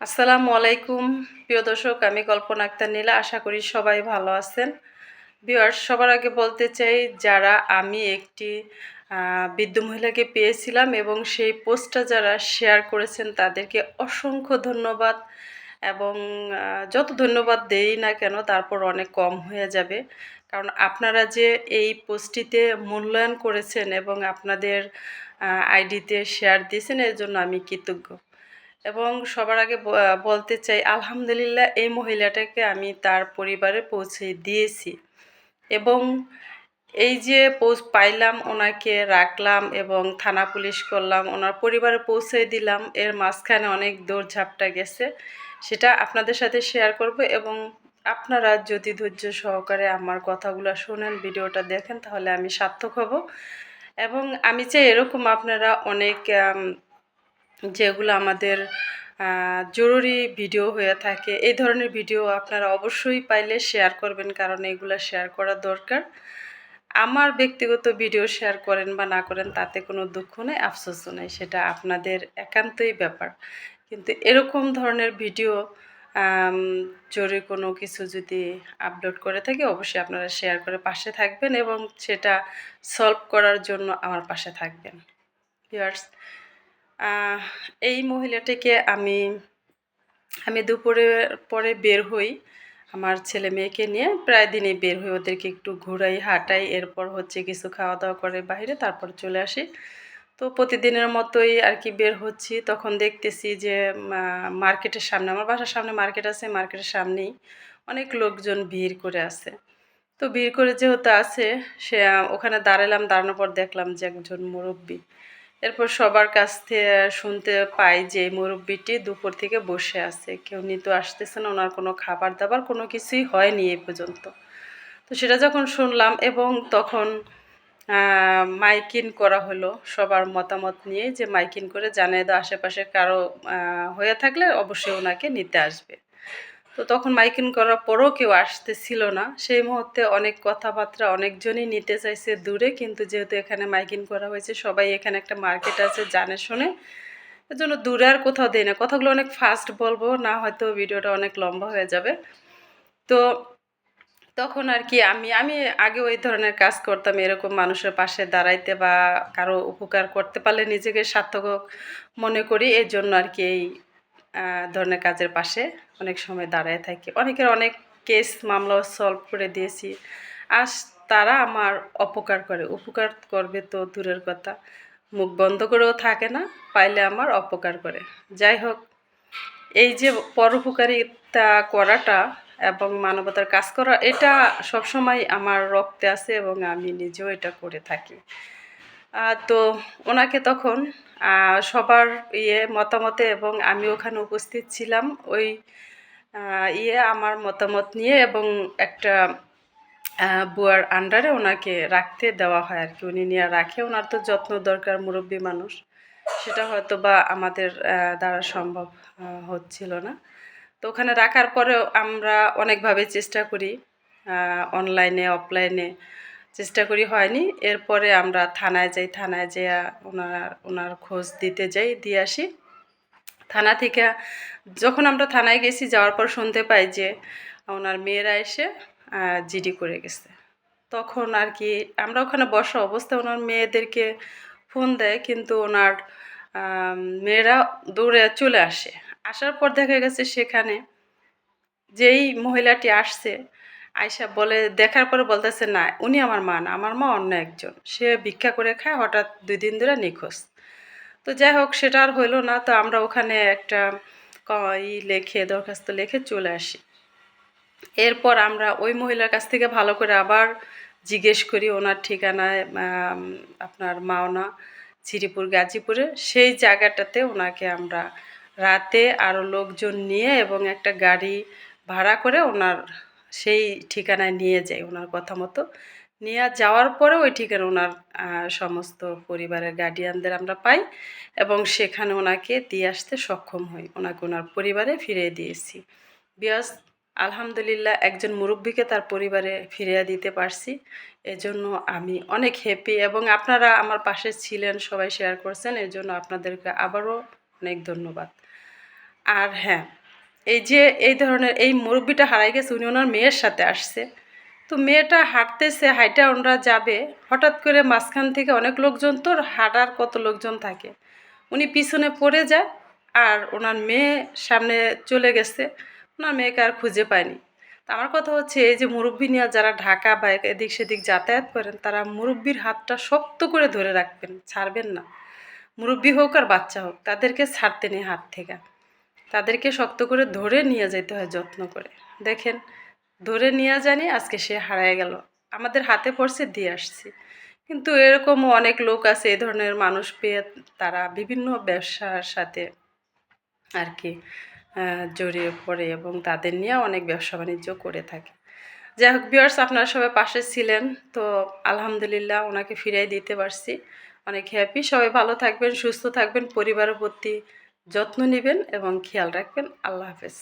আসসালামু আলাইকুম। প্রিয় দর্শক, আমি কল্পনা আক্তার নীলা। আশা করি সবাই ভালো আছেন। ভিউয়ার্স, সবার আগে বলতে চাই, যারা আমি একটি বৃদ্ধ মহিলাকে পেয়েছিলাম এবং সেই পোস্টটা যারা শেয়ার করেছেন, তাদেরকে অসংখ্য ধন্যবাদ এবং যত ধন্যবাদ দেই না কেন, তারপর অনেক কম হয়ে যাবে। কারণ আপনারা যে এই পোস্টটিতে মূল্যায়ন করেছেন এবং আপনাদের আইডিতে শেয়ার দিয়েছেন, এর জন্য আমি কৃতজ্ঞ। এবং সবার আগে বলতে চাই, আলহামদুলিল্লাহ এই মহিলাটাকে আমি তার পরিবারে পৌঁছে দিয়েছি। এবং এই যে পোস্ট পাইলাম, ওনাকে রাখলাম এবং থানা পুলিশ করলাম, ওনার পরিবারে পৌঁছে দিলাম। এর মাঝখানে অনেক দৌড়ঝাপটা গেছে। সেটা আপনাদের সাথে শেয়ার করব এবং আপনারা যদি ধৈর্য সহকারে আমার কথাগুলো শোনেন, ভিডিওটা দেখেন, তাহলে আমি সার্থক হব। এবং আমি চাই এরকম আপনারা অনেক যেগুলো আমাদের জরুরি ভিডিও হয়ে থাকে। এই ধরনের ভিডিও আপনারা অবশ্যই পাইলে শেয়ার করবেন কারণ এগুলো শেয়ার করা দরকার। আমার ব্যক্তিগত ভিডিও শেয়ার করেন বা না করেন তাতে কোনো দুঃখ নেই আফসোসও নেই সেটা আপনাদের একান্তই ব্যাপার। কিন্তু এরকম ধরনের ভিডিও জরুরি কোনো কিছু যদি আপলোড করে থাকি অবশ্যই আপনারা শেয়ার করে পাশে থাকবেন এবং সেটা সলভ করার জন্য আমার পাশে থাকবেন। আহ, এই মহিলাটিকে আমি আমি দুপুরে পরে বের হই আমার ছেলে মেয়েকে নিয়ে। প্রায় দিনই বের হই ওদেরকে একটু ঘুরাই, হাঁটাই, এরপর হচ্ছে কিছু খাওয়া দাওয়া করে বাইরে, তারপর চলে আসি। তো প্রতিদিনের মতোই আর কি বের হচ্ছি। তখন দেখতেছি যে মার্কেটের সামনে, আমার বাসার সামনে মার্কেট আছে, মার্কেটের সামনেই অনেক লোকজন ভিড় করে আছে। তো ভিড় করে যেহেতু আছে, সে, ওখানে দাঁড়ালাম, দাঁড়ানোর পর দেখলাম যে একজন মুরব্বী। এরপর সবার কাছ থেকে শুনতে পাই যে মুরব্বিটি দুপুর থেকে বসে আছে। কেউ নিতে আসতেছে না, ওনার কোনো খাবার দাবার কোনো কিছুই হয়নি এই পর্যন্ত। তো সেটা যখন শুনলাম এবং তখন মাইকিন করা হলো সবার মতামত নিয়ে যে মাইকিন করে জানিয়ে দাও, আশেপাশে কারও হয়ে থাকলে অবশ্যই ওনাকে নিতে আসবে। তো তখন মাইকিং করার পরও কেউ আসতেছিল না। সেই মুহূর্তে অনেক কথাবার্তা অনেকজনই নিতে চাইছে দূরে, কিন্তু যেহেতু এখানে মাইকিং করা হয়েছে, সবাই এখানে একটা মার্কেট আছে জানে শুনে। এর জন্য দূরে আর কোথাও দেয় না। কথাগুলো অনেক ফাস্ট বলব, না হয়তো ভিডিওটা অনেক লম্বা হয়ে যাবে। তো তখন আর কি আমি আমি আগে ওই ধরনের কাজ করতাম, এরকম মানুষের পাশে দাঁড়াইতে বা কারও উপকার করতে পারলে নিজেকে সার্থক মনে করি। এর জন্য আর কি এই ধরনের কাজের পাশে অনেক সময় দাঁড়ায় থাকি। অনেকের অনেক কেস মামলাও সলভ করে দিয়েছি। আর তারা আমার অপকার করে। উপকার করবে তো দূরের কথা। মুখ বন্ধ করেও থাকে না, পাইলে আমার অপকার করে। যাই হোক, এই যে পরোপকারিতা করাটা এবং মানবতার কাজ করা, এটা সবসময় আমার রক্তে আছে এবং আমি নিজেও এটা করে থাকি। তো ওনাকে তখন সবার ইয়ে মতামতে এবং আমি ওখানে উপস্থিত ছিলাম। ওই ইয়ে আমার মতামত নিয়ে এবং একটা বুয়ার আন্ডারে ওনাকে রাখতে দেওয়া হয় আর কি উনি নিয়ে রাখে। ওনার তো যত্ন দরকার, মুরব্বী মানুষ। সেটা হয়তো বা আমাদের দ্বারা সম্ভব হচ্ছিল না। তো ওখানে রাখার পরেও আমরা অনেকভাবে চেষ্টা করি অনলাইনে অফলাইনে চেষ্টা করি হয়নি। এরপরে আমরা থানায় যাই, থানায় যেয়ে ওনার ওনার খোঁজ দিতে যাই, দিয়ে আসি। থানা থেকে যখন আমরা থানায় গেছি, যাওয়ার পর শুনতে পাই যে ওনার মেয়েরা এসে জিডি করে গেছে। তখন আর কি আমরা ওখানে বসা অবস্থায় ওনার মেয়েদেরকে ফোন দেয়, কিন্তু ওনার মেয়েরা দৌড়ে চলে আসে। আসার পর দেখা গেছে সেখানে যেই মহিলাটি আসছে আয়সা বলে, দেখার পরে বলতেছে, না, উনি আমার মা না, আমার মা অন্য একজন। সে ভিক্ষা করে খায়, হঠাৎ দুই দিন ধরে নিখোঁজ। তো যাই হোক, সেটা আর হইল না। তো আমরা ওখানে একটা ই লেখে, দরখাস্ত লিখে চলে আসি। এরপর আমরা ওই মহিলার কাছ থেকে ভালো করে আবার জিজ্ঞেস করি, ওনার ঠিকানায় আপনার মাওনা শ্রীপুর গাজীপুরে? সেই জায়গাটাতে ওনাকে আমরা রাতে আরও লোকজন নিয়ে এবং একটা গাড়ি ভাড়া করে ওনার সেই ঠিকানায় নিয়ে যাই ওনার কথা মতো। নিয়ে যাওয়ার পরে ওই ঠিকানা ওনার সমস্ত পরিবারের গার্ডিয়ানদের আমরা পাই এবং সেখানে ওনাকে দিয়ে আসতে সক্ষম হই। ওনাকে ওনার পরিবারে ফিরিয়ে দিয়েছি। বিয়াস, আলহামদুলিল্লাহ একজন মুরব্বীকে তার পরিবারে ফিরিয়ে দিতে পারছি। এজন্য আমি অনেক হ্যাপি এবং আপনারা আমার পাশে ছিলেন, সবাই শেয়ার করছেন এর জন্য আপনাদেরকে আবারও অনেক ধন্যবাদ। আর হ্যাঁ এই যে, এই ধরনের এই মুরব্বিটা হারাই গেছে, উনি ওনার মেয়ের সাথে আসছে। তো মেয়েটা হাঁটতেছে, হাইটা ওনারা যাবে। হঠাৎ করে মাঝখান থেকে অনেক লোকজন, তোর হাঁটার কত লোকজন থাকে? উনি পিছনে পড়ে যায় আর ওনার মেয়ে সামনে চলে গেছে। ওনার মেয়েকে আর খুঁজে পায়নি। তা আমার কথা হচ্ছে, এই যে মুরব্বী নিয়ে যারা ঢাকা বা এদিক সেদিক যাতায়াত করেন, তারা মুরব্বির হাতটা শক্ত করে ধরে রাখবেন, ছাড়বেন না। মুরব্বী হোক আর বাচ্চা হোক, তাদেরকে ছাড়তে নেই হাত থেকে। তাদেরকে শক্ত করে ধরে নিয়ে যেতে হয় যত্ন করে। দেখেন, ধরে নিয়ে জানি আজকে সে হারায় গেল। আমাদের হাতে পড়ছে দিয়ে আসছি। কিন্তু এরকমও অনেক লোক আছে এই ধরনের মানুষ পেয়ে তারা বিভিন্ন ব্যবসার সাথে আর কি জড়িয়ে পড়ে এবং তাদের নিয়ে অনেক ব্যবসা বাণিজ্য করে থাকে। যাই হোক বিয়ার্স আপনারা সবাই পাশে ছিলেন। তো আলহামদুলিল্লাহ ওনাকে ফিরাই দিতে পারছি। অনেক হ্যাপি সবাই ভালো থাকবেন, সুস্থ থাকবেন, পরিবারের প্রতি যত্ন নেবেন এবং খেয়াল রাখবেন। আল্লাহ হাফেজ।